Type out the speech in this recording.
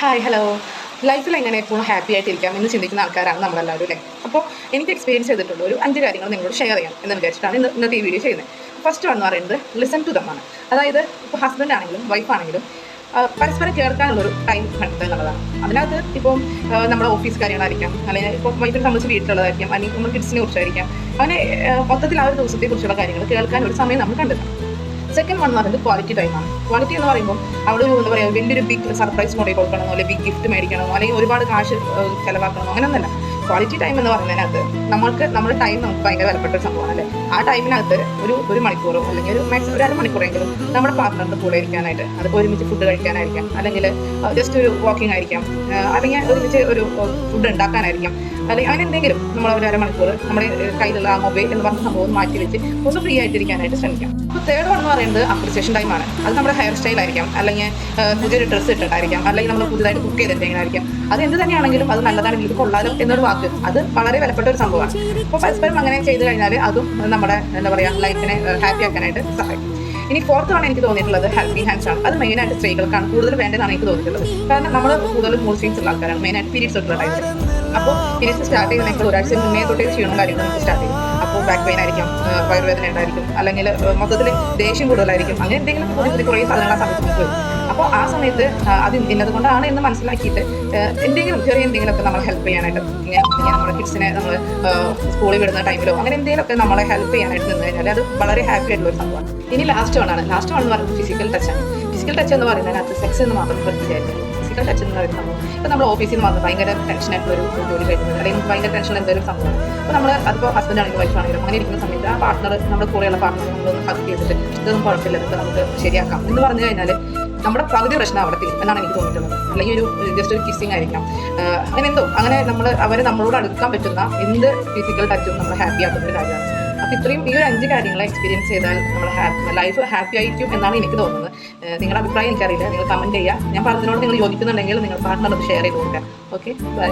Hi hello ലൈഫിൽ എങ്ങനെ എപ്പോഴും ഹാപ്പി ആയിട്ടിരിക്കാം എന്ന് ചിന്തിക്കുന്ന ആൾക്കാരാണ് നമ്മളെല്ലാവരും അല്ലേ? അപ്പോൾ എനിക്ക് എക്സ്പീരിയൻസ് ചെയ്തിട്ടുള്ള ഒരു അഞ്ച് കാര്യങ്ങൾ നിങ്ങളോട് ഷെയർ ചെയ്യാം എന്ന് വിചാരിച്ചിട്ടാണ് ഇന്ന് ഇന്നത്തെ ഈ വീഡിയോ ചെയ്യുന്നത്. ഫസ്റ്റ് എന്ന് പറയുന്നത് ലിസൺ ടു ദമാണ് അതായത് ഇപ്പോൾ ഹസ്ബൻഡ് ആണെങ്കിലും വൈഫ് ആണെങ്കിലും പരസ്പരം കേൾക്കാനുള്ളൊരു ടൈം കണ്ടെത്തുക എന്നുള്ളതാണ്. അതിനകത്ത് ഇപ്പം നമ്മുടെ ഓഫീസ് കാര്യങ്ങളായിരിക്കാം അല്ലെങ്കിൽ ഇപ്പോൾ വൈഫിനെ സംബന്ധിച്ച് വീട്ടിലുള്ളതായിരിക്കാം അല്ലെങ്കിൽ നമ്മൾ കിഡ്സിനെ കുറിച്ചായിരിക്കാം അങ്ങനെ മൊത്തത്തിൽ ആ ഒരു ദിവസത്തെ കുറിച്ചുള്ള കാര്യങ്ങൾ കേൾക്കാൻ ഒരു സമയം നമ്മൾ കണ്ടെത്തണം. സെക്കൻഡ് വൺ എന്ന് പറയുന്നത് ക്വാളിറ്റി ടൈമാണ് ക്വാളിറ്റി എന്ന് പറയുമ്പോൾ അവിടെ എന്താ പറയുക വലിയൊരു ബിഗ് സർപ്രൈസ് കൊണ്ടു കൊടുക്കണമെന്നോ അല്ലെങ്കിൽ ബിഗ് ഗിഫ്റ്റ് മേടിക്കണമോ അല്ലെങ്കിൽ ഒരുപാട് കാശ് ചിലവാക്കണമോ അങ്ങനെ അങ്ങനെയൊന്നുമല്ല. ക്വാളിറ്റി ടൈം എന്ന് പറഞ്ഞതിനകത്ത് നമ്മൾക്ക് നമ്മുടെ ടൈം നമുക്ക് ഭയങ്കര വിലപ്പെട്ട ഒരു സംഭവമാണ് അല്ലേ? ആ ടൈമിനകത്ത് ഒരു ഒരു മണിക്കൂറോ അല്ലെങ്കിൽ ഒരു മാക്സിമം ഒരു അരമണിക്കൂറെങ്കിലും നമ്മുടെ പാർട്ട്ണറിന്റെ കൂടെ ഇരിക്കാനായിട്ട് അതിപ്പോൾ ഒരുമിച്ച് ഫുഡ് കഴിക്കാനായിരിക്കാം അല്ലെങ്കിൽ ജസ്റ്റ് ഒരു വാക്കിംഗ് ആയിരിക്കാം അല്ലെങ്കിൽ ഒരുമിച്ച് ഒരു ഫുഡ് ഉണ്ടാക്കാനായിരിക്കാം അല്ലെങ്കിൽ അങ്ങനെ എന്തെങ്കിലും നമ്മൾ ഒരു അരമണിക്കൂർ നമ്മുടെ കയ്യിലുള്ള ആ മൊബൈൽ എന്ന് പറഞ്ഞ സംഭവം മാറ്റി വെച്ച് ഒന്ന് ഫ്രീ ആയിട്ടിരിക്കാനായിട്ട് ശ്രമിക്കാം. അപ്പോൾ തേർഡ് വൺ എന്ന് പറയുന്നത് അപ്രിസിയേഷൻ ടൈമാണ് അത് നമ്മുടെ ഹെയർ സ്റ്റൈൽ ആയിരിക്കാം അല്ലെങ്കിൽ പുതിയൊരു ഡ്രസ്സ് ഇട്ടിട്ടായിരിക്കാം അല്ലെങ്കിൽ നമ്മൾ പുതിയതായിട്ട് കുക്ക് ചെയ്തിട്ടുണ്ടെങ്കിലായിരിക്കാം അത് എന്ത് തന്നെയാണെങ്കിലും അത് നല്ലതാണ് ഇത് കൊള്ളാലും എന്നൊരു വാക്ക് അത് വളരെ വിലപ്പെട്ട ഒരു സംഭവമാണ്. അപ്പോൾ പരസ്പരം അങ്ങനെ ചെയ്തു കഴിഞ്ഞാൽ അതും നമ്മുടെ എന്താ പറയുക ലൈഫിനെ ഹാപ്പി ആക്കാനായിട്ട് സഹായിക്കും. ഇനി ഫോർത്താണ് എനിക്ക് തോന്നിയിട്ടുള്ളത് ഹെൽപ്പിംഗ് ഹാൻഡ്സ് ആണ്. അത് മെയിൻ ആയിട്ട് സ്ത്രീകൾക്കാണ് കൂടുതൽ വേണ്ടതാണ് എനിക്ക് തോന്നിയിട്ടുള്ളത്. കാരണം നമ്മൾ കൂടുതൽ മൂഡ് സ്വിങ്സ് ഉള്ള ആൾക്കാരാണ്. മെയിൻ ആയിട്ട് പീരീഡ്സ് ഉള്ള ടൈമിൽ അപ്പോൾ പീരീഡ്സ് സ്റ്റാർട്ട് ചെയ്യുന്നതിനേക്കാൾ ഒരാഴ്ച മുന്നേ തൊട്ടേ ക്ഷീണവും കാര്യങ്ങളും സ്റ്റാർട്ട് ചെയ്യും. അപ്പോൾ ബാക്ക് പെയിൻ ആയിരിക്കും വയറുവേദന ഉണ്ടായിരിക്കും അല്ലെങ്കിൽ മൊത്തത്തിൽ ദേഷ്യം കൂടുതലായിരിക്കും അങ്ങനെ എന്തെങ്കിലും പുതിയ കുറേ സാധനങ്ങൾ ആ സമയത്ത് നമുക്ക് അപ്പോൾ ആ സമയത്ത് അത് ഇന്നത് കൊണ്ടാണ് എന്ന് മനസ്സിലാക്കിയിട്ട് എന്തെങ്കിലും ചെറിയ എന്തെങ്കിലുമൊക്കെ നമ്മൾ ഹെൽപ്പ് ചെയ്യാനായിട്ട് ഇങ്ങനെ നമ്മുടെ കിഡ്സിനെ നമ്മൾ സ്കൂളിൽ വിടുന്ന ടൈമിലോ അങ്ങനെ എന്തെങ്കിലുമൊക്കെ നമ്മളെ ഹെൽപ്പ് ചെയ്യാനായിട്ട് നിന്ന് കഴിഞ്ഞാൽ അത് വളരെ ഹാപ്പി ആയിട്ടുള്ള ഒരു സംഭവമാണ്. ഇനി ലാസ്റ്റ് വണ്ണാണ് ലാസ്റ്റ് വൺ എന്ന് പറയുന്നത് ഫിസിക്കൽ ടച്ചാണ് ഫിസിക്കൽ ടച്ച് എന്ന് പറയുന്നതിനകത്ത് സെക്സ് എന്ന് മാത്രം വിചാരിക്കുന്നത് ഫിസിക്കൽ ടച്ച് എന്ന് പറയുന്ന സംഭവം. ഇപ്പോൾ നമ്മൾ ഓഫീസിൽ നിന്ന് വന്ന്. ഭയങ്കര ടെൻഷൻ ആയിട്ടുള്ള ഒരു ജോലി കഴിക്കുന്നത് അല്ലെങ്കിൽ ഭയങ്കര ടെൻഷൻ എന്തെങ്കിലും സംഭവം. അപ്പോൾ നമ്മൾ അതിപ്പോൾ ഹസ്ബൻഡ് ആണെങ്കിലും വൈഫ് ആണെങ്കിലും അങ്ങനെ ഇരിക്കുന്ന സമയത്ത് ആ പാർട്ണർ നമ്മുടെ കൂടെയുള്ള പാർട്ണർ നമ്മളൊന്ന് ഹഗ് ചെയ്തിട്ട് ഇതൊന്നും കുഴപ്പമില്ല ഇതൊക്കെ നമുക്ക് ശരിയാക്കാം എന്ന് പറഞ്ഞു കഴിഞ്ഞാൽ നമ്മുടെ പകുതി പ്രശ്നം അവിടെ തീരും എന്നാണ് എനിക്ക് തോന്നിയിട്ടുള്ളത്. അല്ലെങ്കിൽ ഒരു ജസ്റ്റ് ഒരു കിസ്സിങ് ആയിരിക്കാം. അങ്ങനെ എന്തോ അങ്ങനെ നമ്മൾ അവരെ നമ്മളോട് അടുക്കാൻ പറ്റുന്ന എന്ത് ഫിസിക്കൽ ടച്ചും നമ്മൾ ഹാപ്പി ആക്കുന്ന ഒരു കാര്യമാണ്. അപ്പോൾ ഇത്രയും ഈ ഒരു അഞ്ച് കാര്യങ്ങൾ എക്സ്പീരിയൻസ് ചെയ്താൽ നമ്മൾ ഹാപ്പി ലൈഫ് ഹാപ്പി ആയിരിക്കും എന്നാണ് എനിക്ക് തോന്നുന്നത്. നിങ്ങളുടെ അഭിപ്രായം എനിക്കറിയില്ല. നിങ്ങൾ കമന്റ് ചെയ്യുക. ഞാൻ പറഞ്ഞതിനോട് നിങ്ങൾ യോജിക്കുന്നുണ്ടെങ്കിൽ നിങ്ങൾ പാർട്ട്ണർ ഷെയർ ചെയ്ത് കൊടുക്കുക. Okay bye